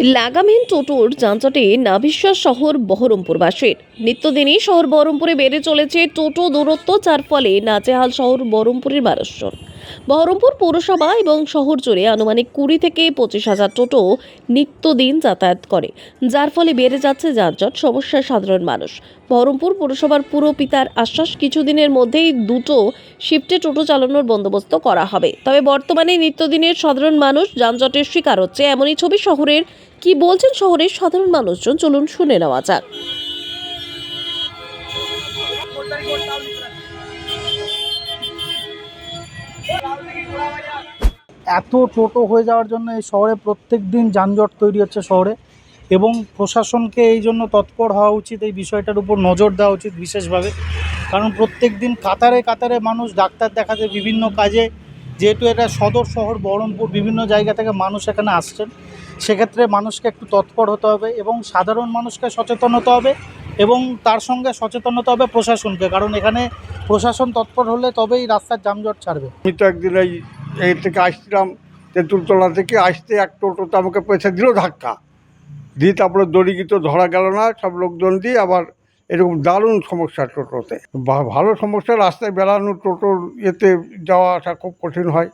লাগামহীন টোটোর যানজটে নাভিশ্বাস শহর বহরমপুরবাসীর। নিত্যদিনই শহর বহরমপুরে বেড়ে চলেছে টোটো দূরত্ব, যার ফলে নাচেহাল শহর বহরমপুরের মানুষজন বহরমপুর পৌরসভা এবং শহর জুড়ে আনুমানিক কুড়ি থেকে পঁচিশ হাজার টোটো নিত্যদিন যাতায়াত করে। যার ফলে বেড়ে যাচ্ছে যানজট সমস্যার সাধারণ মানুষ। বহরমপুর পৌরসভার পুরো পিতার আশ্বাস, কিছুদিনের মধ্যেই দুটো শিফটে টোটো চালানোর বন্দোবস্ত করা হবে। তবে বর্তমানে নিত্যদিনের সাধারণ মানুষ যানজটের শিকার হচ্ছে। এমনই ছবি শহরের। কি বলছেন শহরের সাধারণ মানুষজন? চলুন শুনে নেওয়া যাক। এত টোটো হয়ে যাওয়ার জন্য এই শহরে প্রত্যেক দিন যানজট তৈরি হচ্ছে শহরে এবং প্রশাসনকে এই জন্য তৎপর হওয়া উচিত, এই বিষয়টার উপর নজর দেওয়া উচিত বিশেষভাবে। কারণ প্রত্যেক দিন কাতারে কাতারে মানুষ ডাক্তার দেখাতে, বিভিন্ন কাজে, যেহেতু এটা সদর শহর, বহরমপুর, বিভিন্ন জায়গা থেকে মানুষ এখানে আসছেন, সেক্ষেত্রে মানুষকে একটু তৎপর হতে হবে এবং সাধারণ মানুষকে সচেতন হতে হবে। এবং তার সঙ্গে সচেতন হতে হবে প্রশাসনকে, কারণ এখানে প্রশাসন তৎপর হলে তবেই রাস্তার যানজট ছাড়বে। আমি তো একদিন এই এই থেকে আসছিলাম তেঁতুলতলা থেকে, আসতে এক টোটোতে আমাকে পয়সা দিল ধাক্কা। দিয়ে তারপরে দড়ি গিয়ে তো ধরা গেল না, সব লোকজন দিয়ে আবার এরকম দারুণ সমস্যা টোটোতে। ভালো সমস্যা, রাস্তায় বেড়ানো টোটোর এতে যাওয়া আসা খুব কঠিন হয়।